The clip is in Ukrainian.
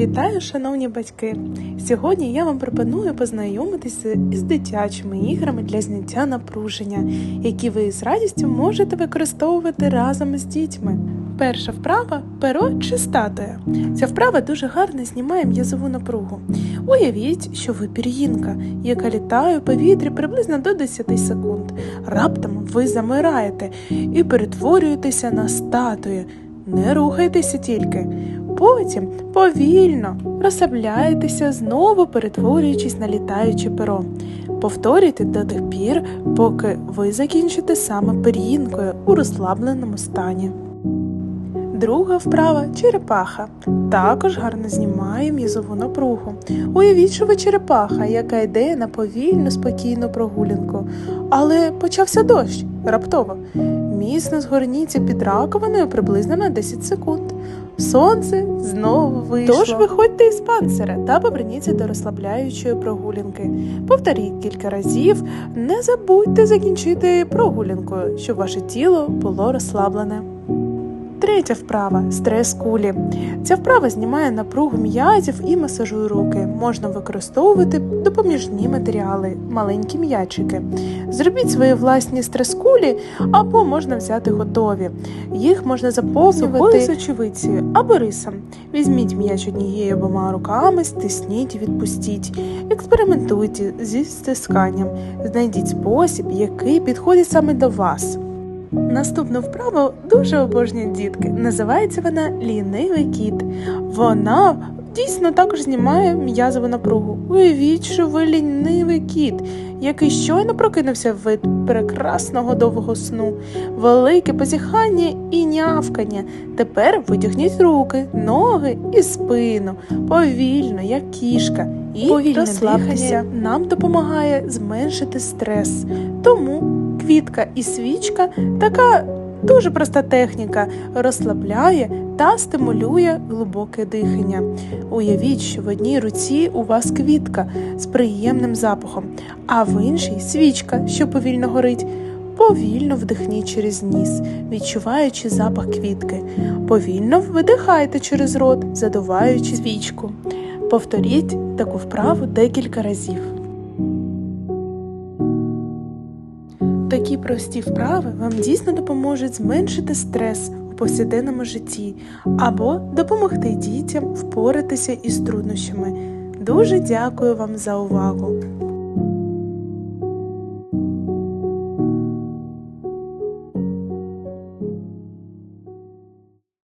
Вітаю, шановні батьки! Сьогодні я вам пропоную познайомитися із дитячими іграми для зняття напруження, які ви з радістю можете використовувати разом з дітьми. Перша вправа перо чи статуя. Ця вправа дуже гарно знімає м'язову напругу. Уявіть, що ви пір'їнка, яка літає у повітрі приблизно до 10 секунд. Раптом ви замираєте і перетворюєтеся на статую. Не рухайтеся тільки. Потім повільно розслабляєтеся, знову перетворюючись на літаюче перо. Повторюйте до тих пір, поки ви закінчите саме пір'їнкою у розслабленому стані. Друга вправа черепаха. Також гарно знімає м'язову напругу. Уявіть, що ви черепаха, яка йде на повільну, спокійну прогулянку. Але почався дощ раптово. Міцно згорніться під раковиною приблизно на 10 секунд. Сонце знову вийшло. Тож виходьте із панцира та поверніться до розслабляючої прогулянки. Повторіть кілька разів. Не забудьте закінчити прогулянкою, щоб ваше тіло було розслаблене. Третя вправа стрес кулі. Ця вправа знімає напругу м'язів і масажує руки. Можна використовувати допоміжні матеріали, маленькі м'ячики. Зробіть свої власні стрес-кулі або можна взяти готові. Їх можна заповнювати сочевицею або рисом. Візьміть м'яч однією обома руками, стисніть і відпустіть. Експериментуйте зі стисканням. Знайдіть спосіб, який підходить саме до вас. Наступну вправу дуже обожнюють дітки. Називається вона лінивий кіт. Вона дійсно також знімає м'язову напругу. Уявіть, що ви лінивий кіт, який щойно прокинувся від прекрасного довгого сну, велике позіхання і нявкання. Тепер витягніть руки, ноги і спину повільно, як кішка. І Повільне розслабтеся. Нам допомагає зменшити стрес. Тому квітка і свічка така дуже проста техніка розслабляє та стимулює глибоке дихання. Уявіть, що в одній руці у вас квітка з приємним запахом, а в іншій свічка, що повільно горить. Повільно вдихніть через ніс, відчуваючи запах квітки. Повільно видихайте через рот, задуваючи свічку. Повторіть таку вправу декілька разів. Такі прості вправи вам дійсно допоможуть зменшити стрес у повсякденному житті або допомогти дітям впоратися із труднощами. Дуже дякую вам за увагу!